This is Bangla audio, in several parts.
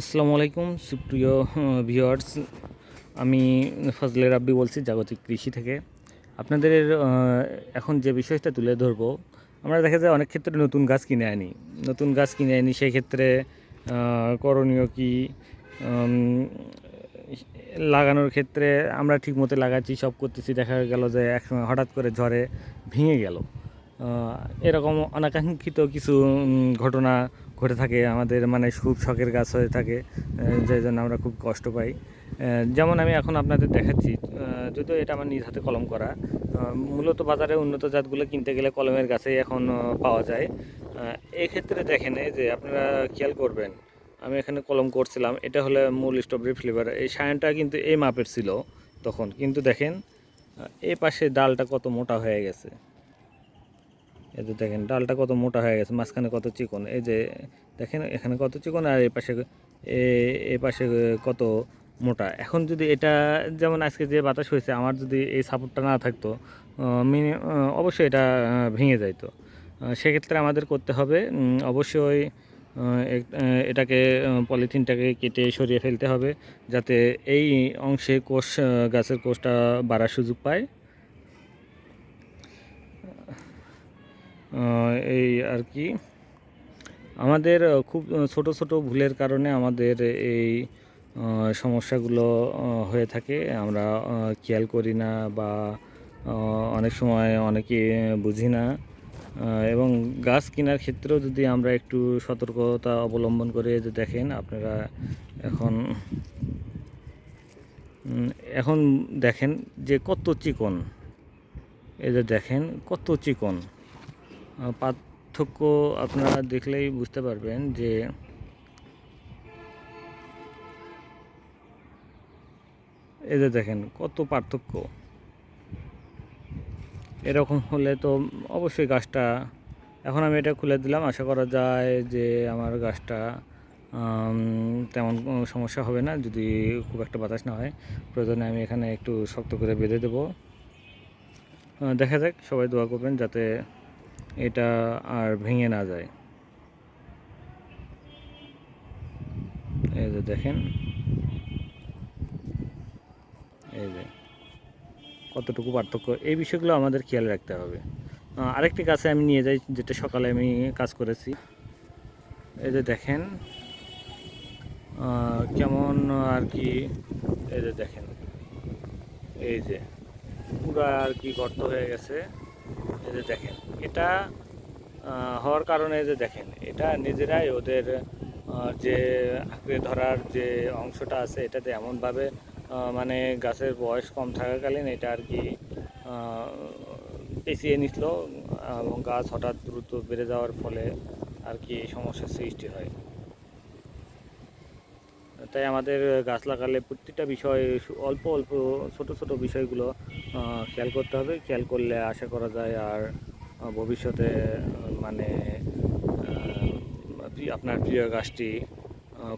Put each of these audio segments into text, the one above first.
আসসালামু আলাইকুম, সুপ্রিয় ভিউয়ার্স আমি ফজলে রাব্বি বলছি, জাগতিক কৃষি থেকে। আপনাদের এখন যে বিষয়টা তুলে ধরবো, আমরা দেখা যায় অনেক ক্ষেত্রে নতুন গাছ কিনে আনি। নতুন গাছ কিনে আনি, সেই ক্ষেত্রে করণীয় কি? লাগানোর ক্ষেত্রে আমরা ঠিক মতো লাগাচ্ছি, সব করতেছি, দেখা গেল যে একসময় হঠাৎ করে ঝড়ে ভেঙে গেল। এরকম অনাকাঙ্ক্ষিত কিছু ঘটনা ঘটে থাকে, আমাদের মানে খুব শখের গাছ হয়ে থাকে যে জন্য আমরা খুব কষ্ট পাই। যেমন আমি এখন আপনাদের দেখাচ্ছি যদিও এটা আমার নিজ হাতে কলম করা মূলত বাজারে উন্নত জাতগুলো কিনতে গেলে কলমের গাছেই এখন পাওয়া যায়। এক্ষেত্রে দেখেন, এই যে আপনারা খেয়াল করবেন, আমি এখানে কলম করছিলাম, এটা হলো মূল স্ট্রবেরি ফ্লেভার, এই সায়ানটা কিন্তু এই মাপের ছিল তখন, কিন্তু দেখেন এই পাশে ডালটা কত মোটা হয়ে গেছে। এই যে দেখেন, ডালটা কত মোটা হয়ে গেছে, মাঝখানে কত চিকন। এই যে দেখেন, এখানে কত চিকন আর এই পাশে, এ- পাশে কত মোটা। এখন যদি এটা যেমন আজকে যে বাতাস হয়েছে, আমার যদি এই সাপোর্টটা না থাকতো মিনি অবশ্যই এটা ভেঙে যাইতো। সেক্ষেত্রে আমাদের করতে হবে অবশ্যই এটাকে পলিথিনটাকে কেটে সরিয়ে ফেলতে হবে, যাতে এই অংশে কোষ গাছের কোষটা বাড়ার সুযোগ পায়। এই আর কি। আমাদের খুব ছোট ছোট ভুলের কারণে আমাদের এই সমস্যাগুলো হয়ে থাকে। আমরা খেয়াল করি না বা অনেক সময় অনেকে বুঝি না। এবং গাছ কেনার ক্ষেত্রেও যদি আমরা একটু সতর্কতা অবলম্বন করে যে দেখেন, আপনারা এখন এখন দেখেন যে কত চিকন। যে দেখেন কত চিকন। পার্থক্য আপনারা দেখলেই বুঝতে পারবেন যে এই যে দেখেন কত পার্থক্য। এরকম হলে তো অবশ্যই গাছটা, এখন আমি এটা খুলে দিলাম, আশা করা যায় যে আমার গাছটা তেমন সমস্যা হবে না, যদি খুব একটা বাতাস না হয়। প্রয়োজনে আমি এখানে একটু শক্ত করে বেঁধে দেবো। দেখা যাক, সবাই দোয়া করবেন যাতে এটা আর ভেঙে না যায়। এই যে দেখেন। এই যে কতটুকু পার্থক্য, এই বিষয়গুলো আমাদের খেয়াল রাখতে হবে। আরেকটি গাছে আমি নিয়ে যাই, যেটা সকালে আমি কাজ করেছি। এই যে দেখেন। কেমন আর কি, এই যে দেখেন। এই যে পুরো আর কি গর্ত হয়ে গেছে। এই যে দেখেন, এটা হওয়ার কারণে যে দেখেন, এটা নিজেরাই ওদের যে আঁকড়ে ধরার যে অংশটা আছে, এটাতে এমনভাবে মানে গাছের বয়স কম থাকাকালীন এটা আর কি পেঁচিয়ে নিছিল এবং গাছ হঠাৎ দ্রুত বেড়ে যাওয়ার ফলে আর কি এই সমস্যার সৃষ্টি হয়। তাই আমাদের গাছ লাগালে প্রত্যেকটা বিষয় অল্প অল্প, ছোট ছোট বিষয়গুলো খেয়াল করতে হবে। খেয়াল করলে আশা করা যায় আর ভবিষ্যতে মানে আপনার প্রিয় গাছটি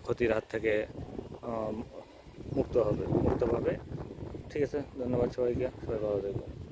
ক্ষতির হাত থেকে মুক্ত হবে মুক্ত পাবে ঠিক আছে? ধন্যবাদ সবাইকে। সবাই ভালো থাকবেন।